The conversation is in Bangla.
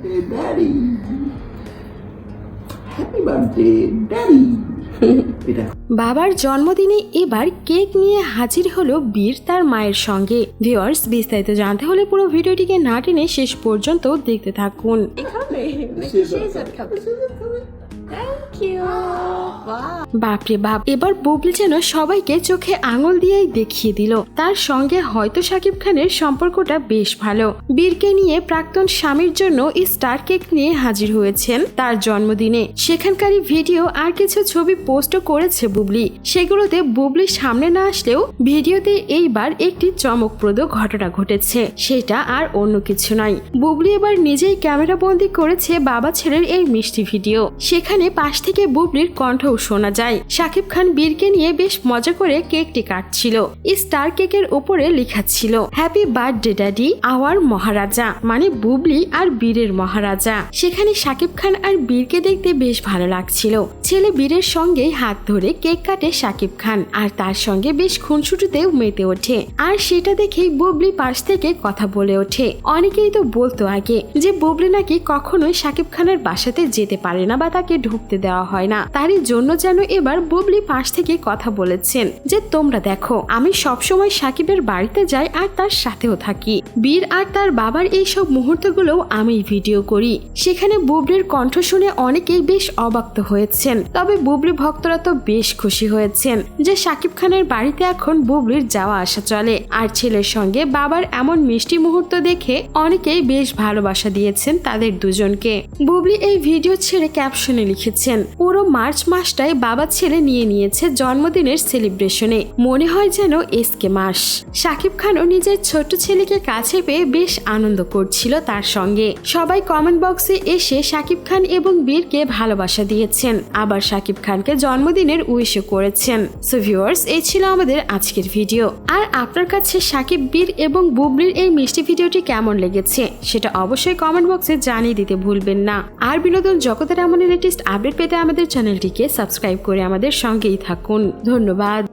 birthday, Daddy. Happy birthday, Daddy. বাবার জন্মদিনে এবার কেক নিয়ে হাজির হলো বীর তার মায়ের সঙ্গে। ভিউয়ার্স, বিস্তারিত জানতে হলে পুরো ভিডিওটিকে না টেনে শেষ পর্যন্ত দেখতে থাকুন। বাপরে বাপ, এবার বুবলি যেন সবাইকে চোখে আঙুল দিয়েই দেখিয়ে দিল। তার সঙ্গে হয়তো সাকিব খানের সম্পর্কটা বেশ ভালো। বীরকে নিয়ে প্রাক্তন স্বামীর জন্য স্টার কেক নিয়ে হাজির হয়েছেন তার জন্মদিনে। সেখানকারই ভিডিও আর কিছু ছবি পোস্টও করেছে বুবলি। সেগুলোতে বুবলি সামনে না আসলেও ভিডিওতে এইবার একটি চমকপ্রদ ঘটনা ঘটেছে। সেটা আর অন্য কিছু নয়। বুবলি এবার নিজেই ক্যামেরা বন্দি করেছে বাবা ছেলের এই মিষ্টি ভিডিও। সেখানে পাশ থেকে বুবলির কণ্ঠও শোনা যায়। শাকিব খান বীরকে নিয়ে বেশ মজা করে কেকটি কাটছিল। স্টার কেকের উপরে লেখা ছিল happy birthday daddy our maharaja. মানে বুবলি আর বীরের মহারাজা। সেখানে শাকিব খান আর বীরকে দেখতে বেশ ভালো লাগছিল। ছেলে বীরের সঙ্গে হাত ধরে কেক কাটে শাকিব খান, আর তার সঙ্গে বেশ খুনসুটিতেও মেতে ওঠে। আর সেটা দেখেই বুবলি পাশ থেকে কথা বলে ওঠে। অনেকেই তো বলতো আগে যে বুবলি নাকি কখনোই শাকিব খানের বাসাতে যেতে পারে না বা তাকে ঢুকতে দেওয়া হয় না। তারই জন্য যেন এবার বুবলি পাশ থেকে কথা বলেছেন যে, তোমরা দেখো, আমি সবসময় সাকিবের বাড়িতে যাই আর তার সাথেও থাকি। বীর আর তার বাবার এই সব মুহূর্তগুলোও আমি ভিডিও করি। সেখানে বুবলির কণ্ঠ শুনে অনেকেই বেশ অবাক্ত হয়েছেন। তবে বুবলি ভক্তরা তো বেশ খুশি হয়েছেন যে সাকিব খানের বাড়িতে এখন বুবলির যাওয়া আসা চলে। আর ছেলের সঙ্গে বাবার এমন মিষ্টি মুহূর্ত দেখে অনেকেই বেশ ভালোবাসা দিয়েছেন তাদের দুজনকে। বুবলি এই ভিডিও ছেড়ে ক্যাপশনে লিখেছেন, পুরো মার্চ মাসটাই বাবা ছেলে নিয়ে নিয়েছে জন্মদিনের সেলিব্রেশনে। মনে হয় যেন এসকে মাস। শাকিব খানও নিজের ছোট্ট ছেলেকে কাছে পেয়ে বেশ আনন্দ করছিল তার সঙ্গে। সবাই কমেন্ট বক্সে এসে শাকিব খান এবং বীরকে ভালোবাসা দিয়েছেন। আবার শাকিব খানকে জন্মদিনের উইশও করেছেন। সো ভিউয়ার্স এই ছিল আমাদের আজকের ভিডিও আর আপনার কাছে সাকিব বীর এবং বুবলির এই মিষ্টি ভিডিওটি কেমন লেগেছে, সেটা অবশ্যই কমেন্ট বক্সে জানিয়ে দিতে ভুলবেন না। আর বিনোদন জগতের এমন লেটেস্ট আপডেট পেতে আমাদের চ্যানেলটিকে সাবস্ক্রাইব করে আমাদের সঙ্গেই থাকুন। ধন্যবাদ।